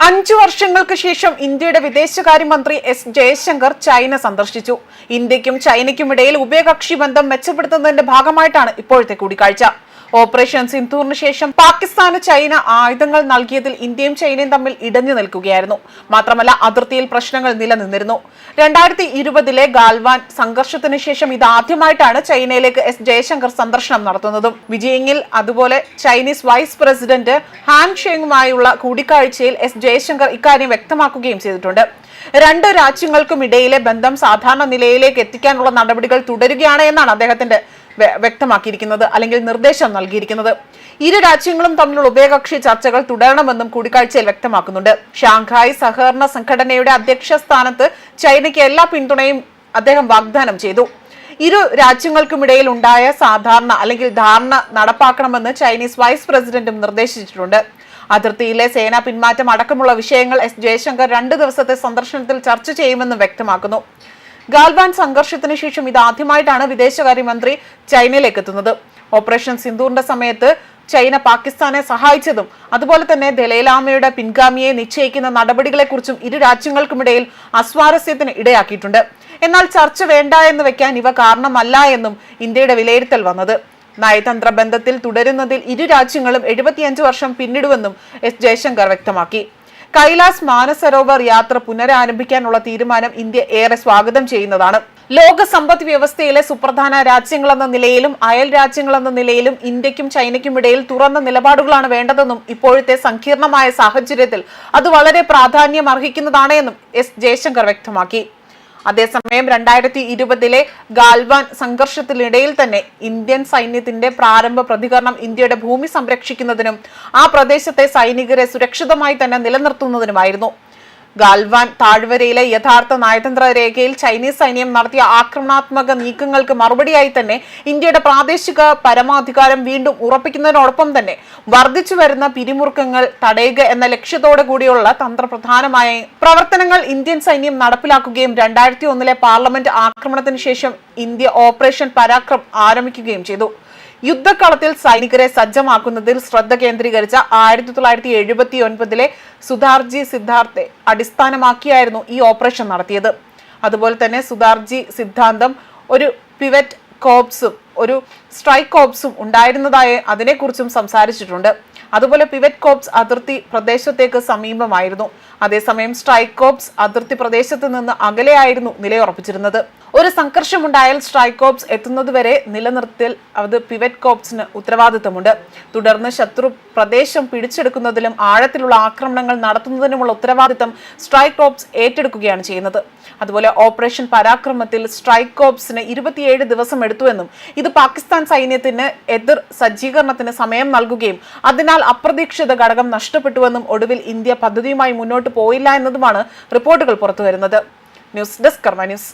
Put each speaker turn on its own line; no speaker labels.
അഞ്ചു വർഷങ്ങൾക്ക് ശേഷം ഇന്ത്യയുടെ വിദേശകാര്യമന്ത്രി എസ് ജയശങ്കർ ചൈന സന്ദർശിച്ചു. ഇന്ത്യക്കും ചൈനയ്ക്കും ഇടയിൽ ഉഭയകക്ഷി ബന്ധം മെച്ചപ്പെടുത്തുന്നതിന്റെ ഭാഗമായിട്ടാണ് ഇപ്പോഴത്തെ കൂടിക്കാഴ്ച. ഓപ്പറേഷൻ സിന്ധൂറിന് ശേഷം പാകിസ്ഥാന് ചൈന ആയുധങ്ങൾ നൽകിയതിൽ ഇന്ത്യയും ചൈനയും തമ്മിൽ ഇടഞ്ഞു നിൽക്കുകയായിരുന്നു. മാത്രമല്ല അതിർത്തിയിൽ പ്രശ്നങ്ങൾ നിലനിന്നിരുന്നു. രണ്ടായിരത്തി ഇരുപതിലെ ഗാൽവാൻ സംഘർഷത്തിന് ശേഷം ഇതാദ്യമായിട്ടാണ് ചൈനയിലേക്ക് എസ് ജയശങ്കർ സന്ദർശനം നടത്തുന്നതും. വിജയങ്ങിൽ അതുപോലെ ചൈനീസ് വൈസ് പ്രസിഡന്റ് ഹാൻ ഷെങ്ങുമായുള്ള കൂടിക്കാഴ്ചയിൽ എസ് ജയശങ്കർ ഇക്കാര്യം വ്യക്തമാക്കുകയും ചെയ്തിട്ടുണ്ട്. രണ്ട് രാജ്യങ്ങൾക്കും ഇടയിലെ ബന്ധം സാധാരണ നിലയിലേക്ക് എത്തിക്കാനുള്ള നടപടികൾ തുടരുകയാണ് എന്നാണ് അദ്ദേഹത്തിന്റെ വ്യക്തമാക്കിയിരിക്കുന്നത് അല്ലെങ്കിൽ നിർദ്ദേശം നൽകിയിരിക്കുന്നത്. ഇരു രാജ്യങ്ങളും തമ്മിലുള്ള ഉഭയകക്ഷി ചർച്ചകൾ തുടരണമെന്നും കൂടിക്കാഴ്ചയിൽ വ്യക്തമാക്കുന്നുണ്ട്. ഷാങ്ഹായ് സഹകരണ സംഘടനയുടെ അധ്യക്ഷ സ്ഥാനത്ത് ചൈനയ്ക്ക് എല്ലാ പിന്തുണയും അദ്ദേഹം വാഗ്ദാനം ചെയ്തു. ഇരു രാജ്യങ്ങൾക്കുമിടയിൽ ഉണ്ടായ സാധാരണ അല്ലെങ്കിൽ ധാരണ നടപ്പാക്കണമെന്ന് ചൈനീസ് വൈസ് പ്രസിഡന്റും നിർദ്ദേശിച്ചിട്ടുണ്ട്. അതിർത്തിയിലെ സേനാ പിന്മാറ്റം അടക്കമുള്ള വിഷയങ്ങൾ എസ് ജയശങ്കർ രണ്ട് ദിവസത്തെ സന്ദർശനത്തിൽ ചർച്ച ചെയ്യുമെന്നും വ്യക്തമാക്കുന്നു. ഗാൽവാൻ സംഘർഷത്തിന് ശേഷം ഇതാദ്യമായിട്ടാണ് വിദേശകാര്യമന്ത്രി ചൈനയിലേക്ക് എത്തുന്നത് ഓപ്പറേഷൻ സിന്ദൂറിന്റെ സമയത്ത് ചൈന പാകിസ്ഥാനെ സഹായിച്ചതും അതുപോലെ തന്നെ ദലൈലാമയുടെ പിൻഗാമിയെ നിശ്ചയിക്കുന്ന നടപടികളെക്കുറിച്ചും ഇരു രാജ്യങ്ങൾക്കുമിടയിൽ അസ്വാരസ്യത്തിന് ഇടയാക്കിയിട്ടുണ്ട്. എന്നാൽ ചർച്ച വേണ്ട എന്ന് വെക്കാൻ ഇവ കാരണമല്ല എന്നും ഇന്ത്യയുടെ വിലയിരുത്തൽ വന്നത്. നയതന്ത്ര ബന്ധത്തിൽ തുടരുന്നതിൽ ഇരു രാജ്യങ്ങളും എഴുപത്തിയഞ്ച് വർഷം പിന്നിടുവെന്നും എസ് ജയശങ്കർ വ്യക്തമാക്കി. കൈലാസ് മാനസരോവർ യാത്ര പുനരാരംഭിക്കാനുള്ള തീരുമാനം ഇന്ത്യ ഏറെ സ്വാഗതം ചെയ്യുന്നതാണ്. ലോക സമ്പദ് വ്യവസ്ഥയിലെ സുപ്രധാന രാജ്യങ്ങളെന്ന നിലയിലും അയൽ രാജ്യങ്ങളെന്ന നിലയിലും ഇന്ത്യക്കും ചൈനയ്ക്കും ഇടയിൽ തുറന്ന നിലപാടുകളാണ് വേണ്ടതെന്നും ഇപ്പോഴത്തെ സങ്കീർണമായ സാഹചര്യത്തിൽ അത് വളരെ പ്രാധാന്യം അർഹിക്കുന്നതാണ് എന്നും എസ് ജയശങ്കർ വ്യക്തമാക്കി. അതേസമയം രണ്ടായിരത്തി ഇരുപതിലെ ഗാൽവാൻ സംഘർഷത്തിനിടയിൽ തന്നെ ഇന്ത്യൻ സൈന്യത്തിന്റെ പ്രാരംഭ പ്രതികരണം ഇന്ത്യയുടെ ഭൂമി സംരക്ഷിക്കുന്നതിനും ആ പ്രദേശത്തെ സൈനികരെ സുരക്ഷിതമായി തന്നെ നിലനിർത്തുന്നതിനുമായിരുന്നു. ഗാൽവാൻ താഴ്വരയിലെ യഥാർത്ഥ നയതന്ത്ര രേഖയിൽ ചൈനീസ് സൈന്യം നടത്തിയ ആക്രമണാത്മക നീക്കങ്ങൾക്ക് മറുപടിയായി തന്നെ ഇന്ത്യയുടെ പ്രാദേശിക പരമാധികാരം വീണ്ടും ഉറപ്പിക്കുന്നതിനോടൊപ്പം തന്നെ വർദ്ധിച്ചു വരുന്ന പിരിമുറുക്കങ്ങൾ തടയുക എന്ന ലക്ഷ്യത്തോടു കൂടിയുള്ള തന്ത്രപ്രധാനമായ പ്രവർത്തനങ്ങൾ ഇന്ത്യൻ സൈന്യം നടപ്പിലാക്കുകയും രണ്ടായിരത്തി ഒന്നിലെ പാർലമെന്റ് ആക്രമണത്തിന് ശേഷം ഇന്ത്യ ഓപ്പറേഷൻ പരാക്രം ആരംഭിക്കുകയും ചെയ്തു. യുദ്ധക്കളത്തിൽ സൈനികരെ സജ്ജമാക്കുന്നതിൽ ശ്രദ്ധ കേന്ദ്രീകരിച്ച ആയിരത്തി തൊള്ളായിരത്തി എഴുപത്തി ഒൻപതിലെ സുധാർജി സിദ്ധാർത്ഥെ അടിസ്ഥാനമാക്കിയായിരുന്നു ഈ ഓപ്പറേഷൻ നടത്തിയത്. അതുപോലെ തന്നെ സുധാർജി സിദ്ധാന്തം ഒരു പിവറ്റ് കോപ്സും ഒരു സ്ട്രൈക്ക് കോപ്സും ഉണ്ടായിരുന്നതായി അതിനെക്കുറിച്ചും സംസാരിച്ചിട്ടുണ്ട്. അതുപോലെ പിവറ്റ് കോപ്സ് അതിർത്തി പ്രദേശത്തേക്ക് സമീപമായിരുന്നു. അതേസമയം സ്ട്രൈക്ക് കോപ്സ് അതിർത്തി പ്രദേശത്ത് നിന്ന് അകലെയായിരുന്നു നിലയുറപ്പിച്ചിരുന്നത്. ഒരു സംഘർഷമുണ്ടായാൽ സ്ട്രൈക്ക് കോപ്സ് എത്തുന്നതുവരെ നിലനിർത്തൽ അത് പിവറ്റ് കോപ്സിന് ഉത്തരവാദിത്തമുണ്ട്. തുടർന്ന് ശത്രു പ്രദേശം പിടിച്ചെടുക്കുന്നതിലും ആഴത്തിലുള്ള ആക്രമണങ്ങൾ നടത്തുന്നതിനുമുള്ള ഉത്തരവാദിത്തം സ്ട്രൈക്ക് കോപ്സ് ഏറ്റെടുക്കുകയാണ് ചെയ്യുന്നത്. അതുപോലെ ഓപ്പറേഷൻ പരാക്രമത്തിൽ സ്ട്രൈക്ക് കോപ്സിന് ഇരുപത്തിയേഴ് ദിവസം എടുത്തുവെന്നും ഇത് പാകിസ്ഥാൻ സൈന്യത്തിന് എതിർ സജ്ജീകരണത്തിന് സമയം നൽകുകയും അതിനാൽ അപ്രതീക്ഷിത ഘടകം നഷ്ടപ്പെട്ടുവെന്നും ഒടുവിൽ ഇന്ത്യ പദ്ധതിയുമായി മുന്നോട്ട് പോയില്ല എന്നതുമാണ് റിപ്പോർട്ടുകൾ പുറത്തുവരുന്നത്. News desk Karma news.